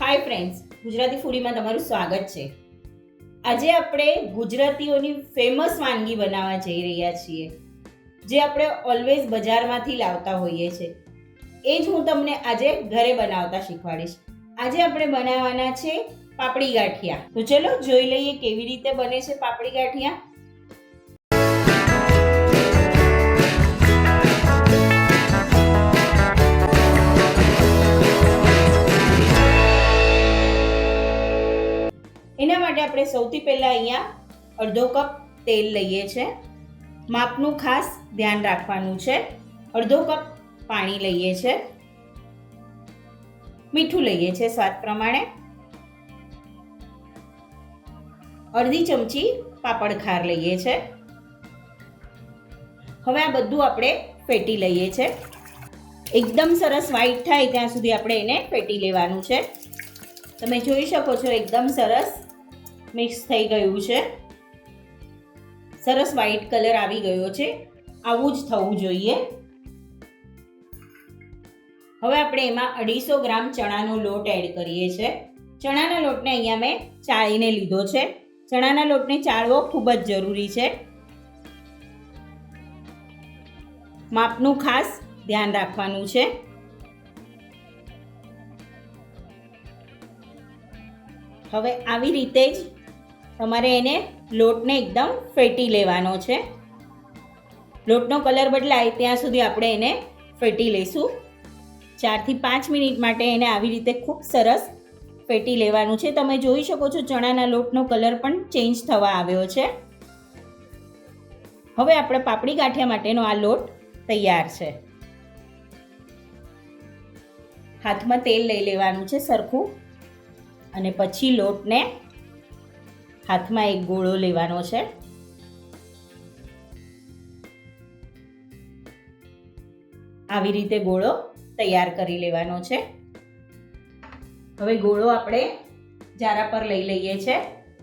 Hi friends Gujarati ફૂડીમાં તમારું સ્વાગત છે. આજે આપણે ગુજરાતીઓની ફેમસ વાનગી બનાવવા જઈ રહ્યા છીએ, જે આપણે ઓલવેઝ બજારમાંથી લાવતા હોઈએ છીએ. એ જ હું તમને આજે ઘરે બનાવતા શીખવાડીશ. આજે આપણે બનાવવાના છે પાપડી ગાંઠિયા. તો ચલો જોઈ લઈએ કેવી રીતે બને છે પાપડી ગાંઠિયા. એના માટે આપણે સૌથી પહેલાં અહીંયા અડધો કપ તેલ લઈએ છે. માપનું ખાસ ધ્યાન રાખવાનું છે. અડધો કપ પાણી લઈએ છે. મીઠું લઈએ છે સ્વાદ પ્રમાણે. અડધી ચમચી પાપડ ખાર લઈએ છે. હવે આ બધું આપણે ફેટી લઈએ છે. એકદમ સરસ વ્હાઈટ થાય ત્યાં સુધી આપણે એને ફેટી લેવાનું છે. તમે જોઈ શકો છો એકદમ સરસ મિક્સ થઈ ગયું છે. સરસ વ્હાઈટ કલર આવી ગયો છે. આવું જ થવું જોઈએ. હવે આપણે એમાં અઢીસો ગ્રામ ચણાનો લોટ એડ કરીએ છીએ ચણાના લોટને અહીંયા મેં ચાળીને લીધો છે. ચણાના લોટને ચાળવો ખૂબ જ જરૂરી છે. માપનું ખાસ ધ્યાન રાખવાનું છે. હવે આવી રીતે જ તમારે એને લોટને એકદમ ફેટી લેવાનો છે. લોટનો કલર બદલાય ત્યાં સુધી આપણે એને ફેટી લઈશું. ચારથી પાંચ મિનિટ માટે એને આવી રીતે ખૂબ સરસ ફેટી લેવાનું છે. તમે જોઈ શકો છો ચણાના લોટનો કલર પણ ચેન્જ થવા આવ્યો છે. હવે આપણે પાપડી ગાંઠિયા માટેનો આ લોટ તૈયાર છે. હાથમાં તેલ લઈ લેવાનું છે સરખું. અને પછી લોટને હાથમાં એક ગોળો લેવાનો છે. આવી રીતે ગોળો તૈયાર કરી લેવાનો છે. હવે ગોળો આપણે જારા પર લઈ લઈએ છે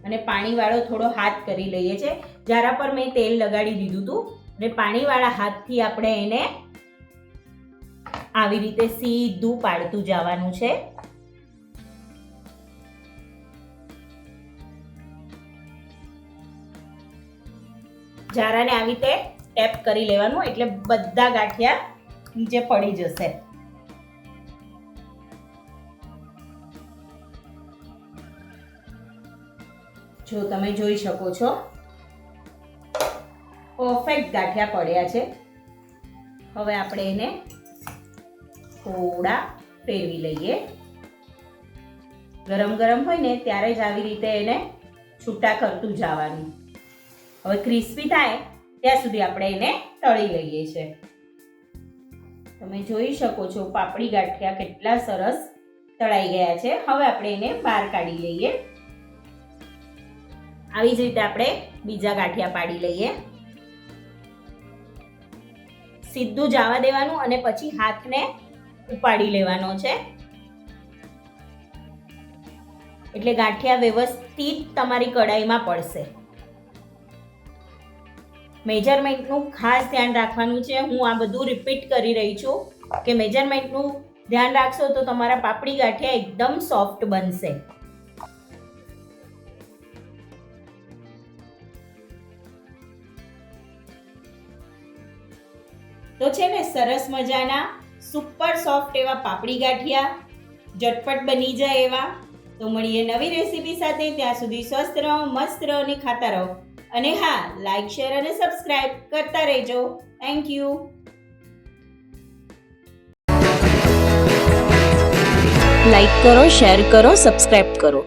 અને પાણીવાળો થોડો હાથ કરી લઈએ છે. જારા પર મેં તેલ લગાડી દીધું હતું અને પાણીવાળા હાથથી આપણે એને આવી રીતે સીધું પાડતું જવાનું છે. જારાને આવી રીતે ટેપ કરી લેવાનું, એટલે બધા ગાંઠિયા નીચે પડી જશે. જો તમે જોઈ શકો છો પરફેક્ટ ગાંઠિયા પડ્યા છે. હવે આપણે એને થોડા ફેરવી લઈએ. ગરમ ગરમ હોય ને, ત્યારે જ આવી રીતે એને છૂટા કરતું જવાનું. હવે ક્રિસ્પી થાય, ત્યાં સુધી આપણે એને તળી લઈએ છીએ તમે જોઈ શકો છો પાપડી ગાંઠિયા કેટલા સરસ તળાઈ ગયા છે. હવે આપણે એને બહાર કાઢી લઈએ. આવી જ રીતે આપણે બીજા ગાંઠિયા પાડી લઈએ. સીધું જવા દેવાનું અને પછી હાથને ઉપાડી લેવાનો છે. એટલે ગાંઠિયા વ્યવસ્થિત તમારી કડાઈમાં પડશે. મેજરમેન્ટનું ખાસ ધ્યાન રાખવાનું છે. હું આ બધું રિપીટ કરી રહી છું કે મેજરમેન્ટનું ધ્યાન રાખશો તો તમારા પાપડી ગાંઠિયા એકદમ સોફ્ટ બનશે. તો છે ને સરસ મજાના સુપર સોફ્ટ એવા પાપડી ગાંઠિયા. ઝટપટ બની જાય એવા. તો મળીએ નવી રેસીપી સાથે. ત્યાં સુધી સ્વસ્થ રહો, મસ્ત રહો અને ખાતા રહો. અને હા લાઈક શેર અને સબસ્ક્રાઇબ કરતા રહેજો. થેન્ક યુ લાઈક કરો શેર કરો સબસ્ક્રાઇબ કરો.